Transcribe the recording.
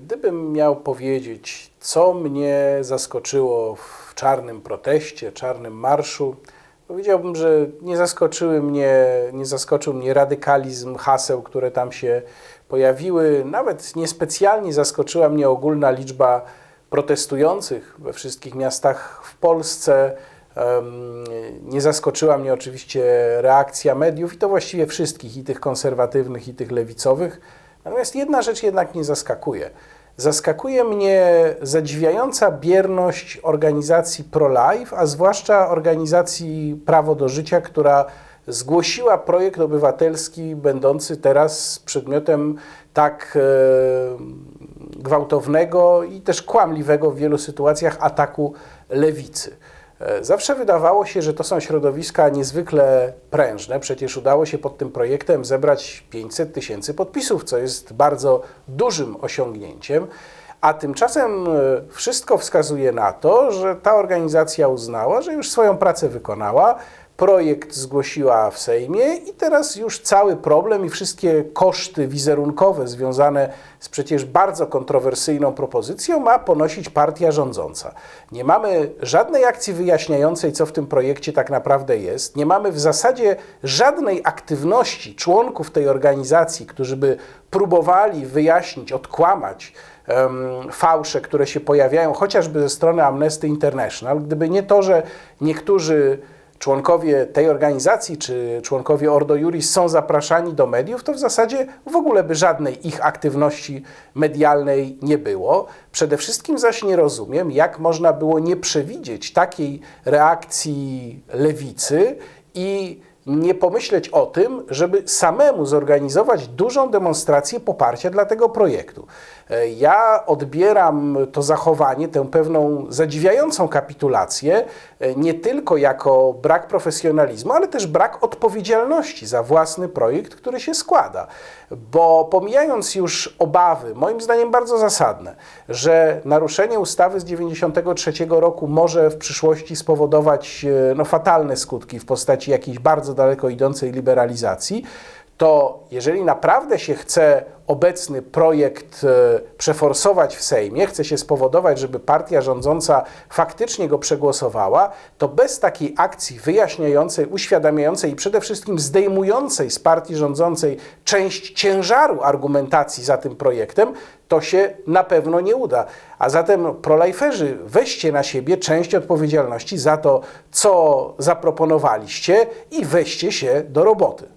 Gdybym miał powiedzieć, co mnie zaskoczyło w czarnym proteście, czarnym marszu, powiedziałbym, że nie zaskoczyły mnie, nie zaskoczył mnie radykalizm haseł, które tam się pojawiły. Nawet niespecjalnie zaskoczyła mnie ogólna liczba protestujących we wszystkich miastach w Polsce. Nie zaskoczyła mnie oczywiście reakcja mediów i to właściwie wszystkich, i tych konserwatywnych, i tych lewicowych. Natomiast jedna rzecz jednak nie zaskakuje. Zaskakuje mnie zadziwiająca bierność organizacji pro-life, a zwłaszcza organizacji Prawo do Życia, która zgłosiła projekt obywatelski będący teraz przedmiotem tak e, gwałtownego i też kłamliwego w wielu sytuacjach ataku lewicy. E, Zawsze wydawało się, że to są środowiska niezwykle prężne. Przecież udało się pod tym projektem zebrać 500 tysięcy podpisów, co jest bardzo dużym osiągnięciem. A tymczasem e, wszystko wskazuje na to, że ta organizacja uznała, że już swoją pracę wykonała, projekt zgłosiła w Sejmie i teraz już cały problem i wszystkie koszty wizerunkowe związane z przecież bardzo kontrowersyjną propozycją ma ponosić partia rządząca. Nie mamy żadnej akcji wyjaśniającej, co w tym projekcie tak naprawdę jest. Nie mamy w zasadzie żadnej aktywności członków tej organizacji, którzy by próbowali wyjaśnić, odkłamać em, fałsze, które się pojawiają, chociażby ze strony Amnesty International. Gdyby nie to, że niektórzy członkowie tej organizacji czy członkowie Ordo Juris są zapraszani do mediów, to w zasadzie w ogóle by żadnej ich aktywności medialnej nie było. Przede wszystkim zaś nie rozumiem, jak można było nie przewidzieć takiej reakcji lewicy i nie pomyśleć o tym, żeby samemu zorganizować dużą demonstrację poparcia dla tego projektu. E, Ja odbieram to zachowanie, tę pewną zadziwiającą kapitulację, e, nie tylko jako brak profesjonalizmu, ale też brak odpowiedzialności za własny projekt, który się składa. Bo pomijając już obawy, moim zdaniem bardzo zasadne, że naruszenie ustawy z 1993 roku może w przyszłości spowodować e, no, fatalne skutki w postaci jakiejś bardzo daleko idącej liberalizacji, to jeżeli naprawdę się chce obecny projekt e, przeforsować w Sejmie, chce się spowodować, żeby partia rządząca faktycznie go przegłosowała, to bez takiej akcji wyjaśniającej, uświadamiającej i przede wszystkim zdejmującej z partii rządzącej część ciężaru argumentacji za tym projektem, to się na pewno nie uda. A zatem prolajferzy, weźcie na siebie część odpowiedzialności za to, co zaproponowaliście i weźcie się do roboty.